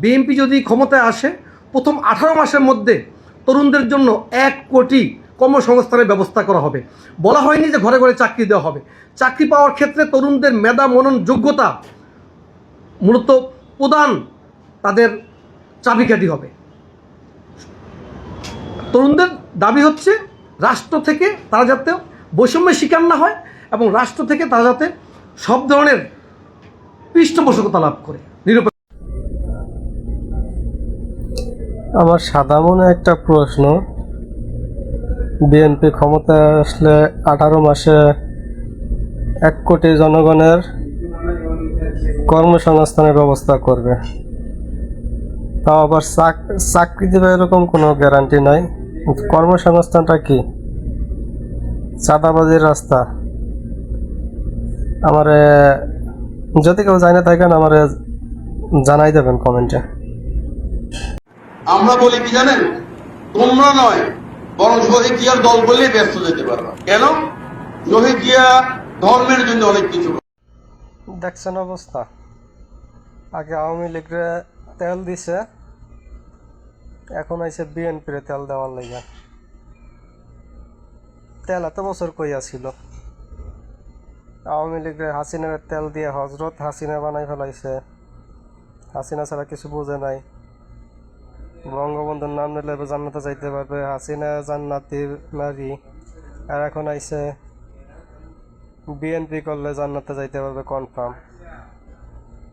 BNP যদি ক্ষমতায় আসে, প্রথম আঠারো মাসের মধ্যে তরুণদের জন্য এক কোটি কর্মসংস্থানের ব্যবস্থা করা হবে। বলা হয়নি যে ঘরে ঘরে চাকরি দেওয়া হবে। চাকরি পাওয়ার ক্ষেত্রে তরুণদের মেধা, মনন, যোগ্যতা মূলত প্রধান তাদের চাবিকাঠি হবে। তরুণদের দাবি হচ্ছে রাষ্ট্র থেকে তারা যাতে বৈষম্যের শিকার না হয় এবং রাষ্ট্র থেকে তারা যাতে সব ধরনের পৃষ্ঠপোষকতা লাভ করে। নিরপেক্ষ আমার সাদা মনে একটা প্রশ্ন। বিএনপি ক্ষমতায় আসলে আঠারো মাসে এক কোটি জনগণের কর্মসংস্থানের ব্যবস্থা করবে। তাও আবার চাক- চাকরি দেবে এরকম কোনো গ্যারান্টি নাই। কর্মসংস্থানটা কি? চাঁদাবাজির রাস্তা। আমারে যদি কেউ জানে থাকেন, আমারে জানাই দেবেন কমেন্টে। আমরা বলি কি জানেন? তোমরা নয়, বরং শহীদ জিয়ার দল বললেই ব্যস্ত যেতে পারবা। কেন? শহীদ জিয়া ধর্মের জন্য অনেক কিছু দেখছেন অবস্থা। আগে আওয়ামী লীগরে তেল দিছে, এখন আইছে বিএনপির তেল দেওয়ার লাগে। তেল এত বছর কইয়া ছিল আওয়ামী লীগের হাসিনার তেল দিয়ে হজরত হাসিনা বানাই ফেলাইছে। হাসিনা ছাড়া কিছু বোঝে নাই। বঙ্গবন্ধুর নাম নিলে জান্নাতে যাইতে পারবে। হাসিনা, জান্নাতি, নারী। আর এখন আইসে বিএনপি করলে জান্নাতে যাইতে পারবে কনফার্ম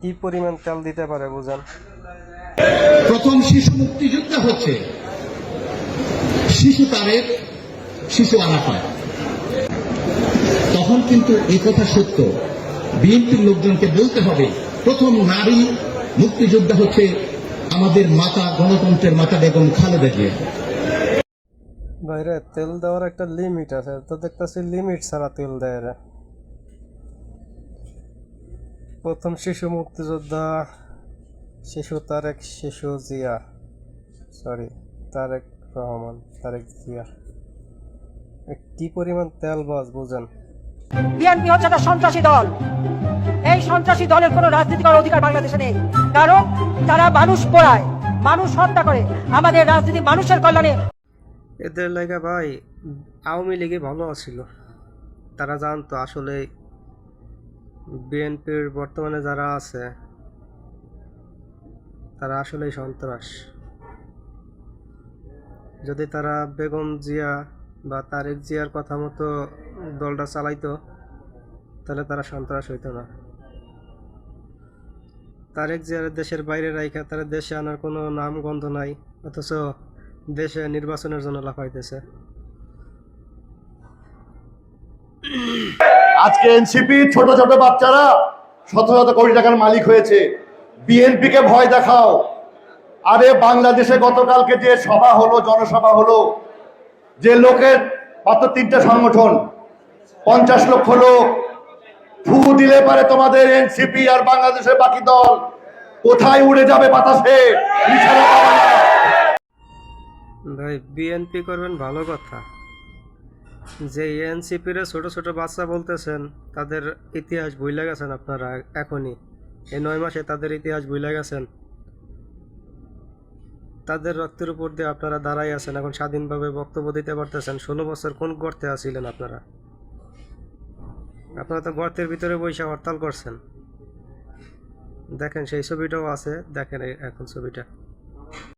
কি পরিমাণ তেল দিতে পারে বুঝেন? প্রথম শিশু মুক্তিযোদ্ধা হচ্ছে শিশু তারের শিশু আরাফাত। তখন কিন্তু এই কথা সত্য। বিএনপির লোকজনকে বলতে হবে, প্রথম নারী মুক্তিযোদ্ধা হচ্ছে আমাদের মাতা, গণতন্ত্রের মাতা বেগম খালেদা জিয়া। বাইরে তেল দেওয়ার একটা লিমিট আছে, তো দেখতেছি লিমিট ছাড়া তেল দেয় প্রথম শিশু মুক্তিযোদ্ধা, শিশু তারেক, শিশু জিয়া। সরি তারেক রহমান, তারেক জিয়া। কি পরিমাণ তেল বাস, বুঝেন? বিএনপি হচ্ছে একটা সন্ত্রাসী দল। এই সন্ত্রাসী দলের কোনো রাজনীতি করার অধিকার বাংলাদেশে নেই। কারণ তারা মানুষ পোড়ায়, মানুষ হত্যা করে। আমাদের রাজনীতি মানুষের কল্যাণে। এদের লাগা ভাই, আওয়ামী লীগে ভালো আছিল। তারা জানতো আসলে বিএনপির বর্তমানে যারা আছে, তারা আসলেই সন্ত্রাস। যদি তারা বেগম জিয়া বা তারেক জিয়ার কথা মতো দলটা চালাইতো, তাহলে তারা সন্ত্রাস হইতো না। তারেক জিয়ার দেশের বাইরে রাইখা তারা দেশে আনার কোনো নাম গন্ধ নাই, অথচ দেশে নির্বাচনের জন্য লাফাইতেছে। আজকে এনসিপি ছোট ছোট বাচ্চারা শত শত কোটি টাকার মালিক হয়েছে। বিএনপি কে ভয় দেখাও। আরে বাংলাদেশে গতকালকে যে সভা হলো, জনসভা হলো যে লোকের মাত্র তিনটা সংগঠন, পঞ্চাশ লক্ষ লোক, ফু দিলে পারে তোমাদের এনসিপি আর বাংলাদেশের বাকি দল। কোথায় উড়ে যাবে বাতাসে। ভাই, বিএনপি করবেন ভালো কথা। যে এনসিপির ছোট ছোট বাচ্চা বলতেছেন, তাদের ইতিহাস ভুলে গেছেন আপনারা এখনই। এই নয় মাসে তাদের ইতিহাস ভুলে গেছেন। তাদের রক্তের উপর দিয়ে আপনারা দাঁড়াই আছেন, এখন স্বাধীনভাবে বক্তব্য দিতে পারতেছেন। ষোলো বছর কোন গর্তে আসিলেন আপনারা? আপনারা তো গর্তের ভিতরে বৈশা হরতাল করছেন। দেখেন, সেই ছবিটাও আছে, দেখেন এখন ছবিটা।